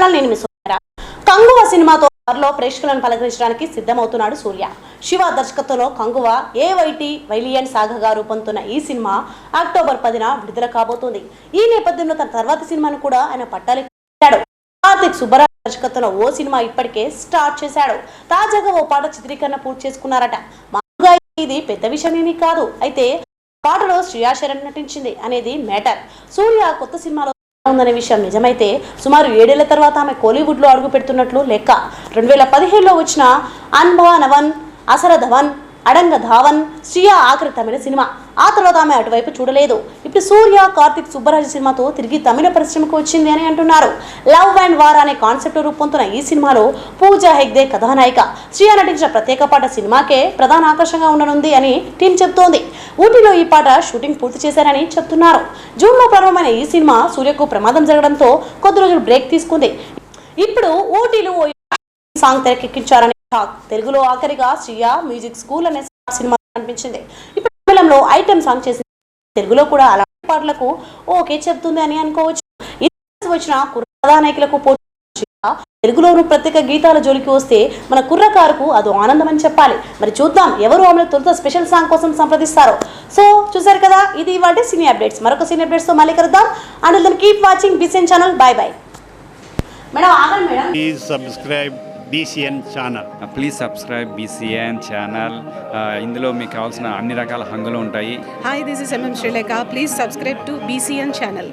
Channel నేను miss Kanguva సినిమాతో త్వరలో ప్రేక్షకులను పలకరించడానికి సిద్ధమవుతున్నాడు సూర్య. శివ దర్శకత్వంలో కంగువ ఏవైటి వైలియన్ సాగగా రూపొందుతున్న ఈ సినిమా అక్టోబర్ పదిన విడుదల కాబోతోంది. ఈ నేపథ్యంలో తన తర్వాతి సినిమాను కూడా ఆయన పట్టాలి కార్తిక్ సుబ్బరాజ్ దర్శకత్వంలో ఓ సినిమా ఇప్పటికే స్టార్ట్ చేశాడు. తాజాగా ఓ పాట చిత్రీకరణ పూర్తి చేసుకున్నారట. మామూలుగా ఇది పెద్ద విషయం ఏమీ కాదు. అయితే పాటలో శ్రీయాశరణ్ నటించింది అనేది మ్యాటర్. సూర్య కొత్త సినిమాలో ఉందనే విషయం నిజమైతే సుమారు ఏడేళ్ళ తర్వాత ఆమె కోలీవుడ్లో అడుగు పెడుతున్నట్లు లెక్క. రెండు వేల పదిహేడులో వచ్చిన అన్భవ నవన్ అసర ధవన్ అడంగ ధావన్ శ్రియా ఆఖరి తమిళ సినిమా. ఆ తర్వాత ఆమె అటువైపు చూడలేదు. ఇప్పుడు సూర్య కార్తిక్ సుబ్బరాజు సినిమాతో తిరిగి తమిళ పరిశ్రమకు వచ్చింది అని అంటున్నారు. లవ్ అండ్ వార్ అనే కాన్సెప్ట్ రూపొందుతున్న ఈ సినిమాలో పూజా హెగ్దే కథానాయిక. శ్రియా నటించిన ప్రత్యేక పాట సినిమాకే ప్రధాన ఆకర్షణగా ఉండనుంది అని టీం చెప్తోంది. ఊటీలో ఈ పాట షూటింగ్ పూర్తి చేశారని చెప్తున్నారు. జూన్లో ప్రారంభమైన ఈ సినిమా సూర్యకు ప్రమాదం జరగడంతో కొద్ది రోజులు బ్రేక్ తీసుకుంది. ఇప్పుడు ఊటీలో సాంగ్ తెరకెక్కించారని తెలుగులో ఆఖరిగా శ్రియా మ్యూజిక్ స్కూల్ అనే సినిమా కనిపించింది. ఇప్పుడు తమిళంలో సాంగ్ చేసింది. తెలుగులో కూడా అలాంటి పాటలకు ఓకే చెప్తుంది అని అనుకోవచ్చు. వచ్చిన కుర్ర నాయకులకు పోటీ తెలుగులోను ప్రత్యేక గీతాల జోలికి వస్తే మన కుర్రకారుకు అదో ఆనందం అని చెప్పాలి. మరి చూద్దాం ఎవరు ఆమె తొలుత స్పెషల్ సాంగ్ కోసం సంప్రదిస్తారో. సో చూసారు కదా ఇది వాటి సినీ అప్డేట్స్. మరొక సినీ అప్డేట్స్తో మళ్ళీ కలుద్దాం. And then keep watching BCN channel. Bye bye madam ఆగండి madam. Please subscribe BCN channel. Please subscribe BCN channel. ఇందులో మీకు కావాల్సిన అన్ని రకాల హంగులు ఉంటాయి. This is MM Sri Lanka. Please subscribe to BCN channel.